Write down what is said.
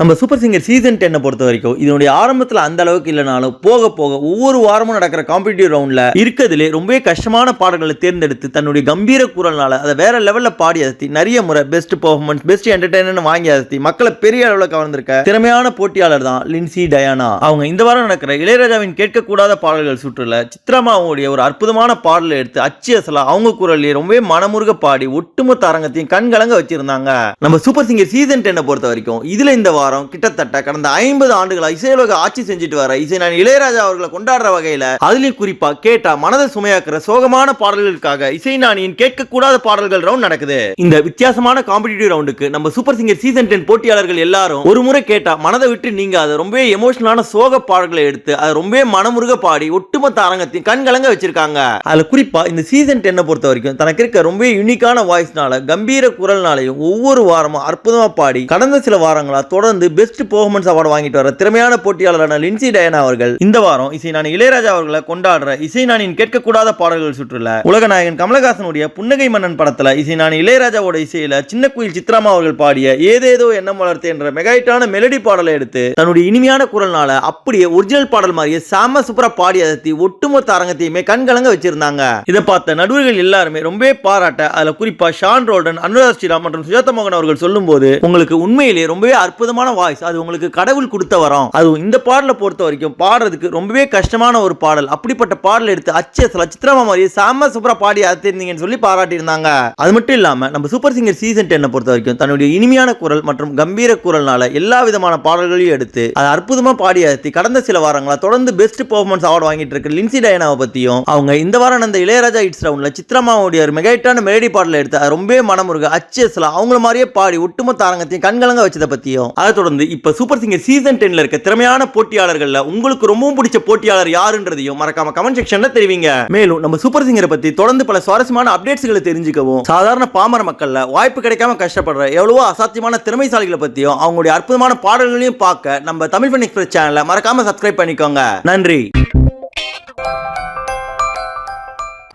நம்ம super singer season டென்னை பொறுத்த வரைக்கும் இதனுடைய ஆரம்பத்தில் அந்த அளவுக்கு இல்லைனாலும் போக போக ஒவ்வொரு வாரமும் நடக்கிற காம்படிட்டிவ் ரவுண்டில் இருக்கிறதுலே ரொம்பவே கஷ்டமான பாடல்களை தேர்ந்தெடுத்து தன்னுடைய கம்பீர குரல்னால அதை வேற லெவலில் பாடி அசத்தி நிறைய முறை பெஸ்ட் பெர்ஃபார்மன்ஸ் பெஸ்ட் என்டர்டைனர் வாங்கி அசத்தி மக்களை பெரிய அளவில் கவர்ந்திருக்க திறமையான போட்டியாளர் தான் லின்சி டயானா. அவங்க இந்த வாரம் நடக்கிற இளையராஜாவின் கேட்கக்கூடாத பாடல்கள் சுற்றுல சித்ராமாவுடைய ஒரு அற்புதமான பாடலை எடுத்து அச்சு அசலா அவங்க குரல்லே ரொம்பவே மனமுருக பாடி ஒட்டுமொத்த அரங்கத்தையும் கண்கலங்க வச்சிருந்தாங்க. நம்ம சூப்பர் சிங்கர் சீசன் டென்னை பொறுத்த வரைக்கும் இதுல இந்த வாரம் கிட்டத்தட்ட கடந்த ஐம்பது ஆண்டுகளாக இசையுலக ஆட்சி செஞ்சுட்டு வர இசை நான் இளையராஜா அவர்களை கொண்டாடுற வகையில் அதுலயும் குறிப்பா கேட்டா மனதை சுமையாக்குற சோகமான பாடல்களுக்காக இசைஞானியின் கேட்கக்கூடாத பாடல்கள் ரவுண்ட் நடக்குது. இந்த வித்தியாசமான காம்படிட்டிவ் ரவுண்டுக்கு நம்ம சூப்பர் சிங்கர் சீசன் டென் போட்டியாளர்கள் எல்லாரும் ஒரு முறை கேட்டா மனதை விட்டு நீங்க அதை ரொம்பவே எமோஷனலான சோக பாடல்களை எடுத்து அதை ரொம்பவே மனமுருக பாடி ஒட்டுமொத்த அரங்கத்தையும் கண்கலங்க வச்சிருக்காங்க. அதுல குறிப்பா இந்த சீசன் டென்னை பொறுத்த வரைக்கும் தனக்கு இருக்க ரொம்ப யூனிக்கான வாய்ஸ்னால கம்பீர குரல்னாலையும் ஒவ்வொரு வாரமும் அற்புதமா பாடி கடந்த சில வாரங்களா தொடர்ந்து பெஸ்ட் பெர்ஃபார்மன்ஸ் அவார்டு வாங்கிட்டு வர திறமையான போட்டியாளரான லின்சி டயனா அவர்கள் இந்த வாரம் இசை நான் இளையராஜா அவர்களை கொண்டாடுற இசை நானின் கேட்கக்கூடாத பாடல்கள் சுற்றுல உலகநாயகன் கமலஹாசனுடைய புன்னகை மன்னன் படத்துல இசை நான் இளையராஜாவோட இசையில சின்ன குயில் சித்ராமா அவர்கள் பாடிய ஏதேதோ எண்ணம் வளர்த்து என்ற மெகாயிட்டான மெலடி பாடலை எடுத்து தன்னுடைய இனிமையான குரல்னால அப்படியே ஒரிஜினல் பாடல் மாதிரியே சாம சூப்பரா பாடி அதத்தி ஒட்டுமொத்த அரங்கத்தையுமே கண்கலங்க வச்சிருந்தாங்க. இதை பார்த்த நடுவர்கள் எல்லாருமே ரொம்பவே பாராட்ட அதுல குறிப்பா ஷான் ரோல்டன் அனுராக் ஸ்ரீராம் மற்றும் சுஜாதா மோகன் அவர்கள் சொல்லும்போது உங்களுக்கு உண்மையிலேயே ரொம்பவே அற்புதமான வாய்ஸ் அது உங்களுக்கு கடவுள் கொடுத்த வரம். அது இந்த பாடலை பொறுத்த வரைக்கும் பாடுறதுக்கு ரொம்பவே கஷ்டமான ஒரு பாடல். அப்படிப்பட்ட பாடல் எடுத்து அச்சேசல சித்திரமா மாதிரி சாம சூப்பரா பாடி அத்திருந்தீங்கன்னு சொல்லி பாராட்டியிருந்தாங்க. அது மட்டும் இல்லாம நம்ம சூப்பர் சிங்கர் சீசன் டென்னை பொறுத்த வரைக்கும் தன்னுடைய இனிமையான குரல் மற்றும் கம்பீர குரல்னால எல்லா விதமான பாடல்களையும் எடுத்து அது அற்புதமா பாடி அத்தி கடந்த சில வாரங்களா தொடர்ந்து பெஸ்ட் பெர்ஃபார்மன்ஸ் அவார்டு வாங்கிட்டு இருக்க லின்சி டயனாவை பத்தியும் அவங்க இந்த வாரம் அந்த இளையராஜா இட்ஸ் ரவுண்ட்ல சித்ரமாவுடைய ஒரு மெகைட்டான மெலடி பாடலை எடுத்து அது ரொம்பவே மனமுருக அச்சேஸ்ல அவங்கள மாதிரியே பாடி ஒட்டுமொத்த அரங்கத்தையும் கண்கலங்க வச்சதை பத்தியும் அதை தொடர்ந்து இப்போ சூப்பர் சிங்கர் சீசன் டென்ல இருக்க திறமையான போட்டியாளர்களில் உங்களுக்கு ரொம்பவும் பிடிச்ச போட்டியாளர் யாருன்றதையும் மறக்காம கமெண்ட் செக்ஷன்ல தெரிவிங்க. மேலும் நம்ம சூப்பர் சிங்கரை பத்தி தொடர்ந்து பல சுவாரஸ்யமான அப்டேட்ஸ்களை தெரிஞ்சுக்கவும் சாதாரண பாமர மக்கள்ல வாய்ப்பு கிடைக்காம கஷ்டப்படுற எவ்வளவோ அசாத்தியமான திறமைசாலிகளை பத்தியும் அவங்களுடைய அற்புதமான பாடல்களையும் பார்க்க நம்ம தமிழ் ஃபன் எக்ஸ்பிரஸ் சேனலை மறக்காம சப்ஸ்கிரைப் பண்ணிக்கோங்க. நன்றி.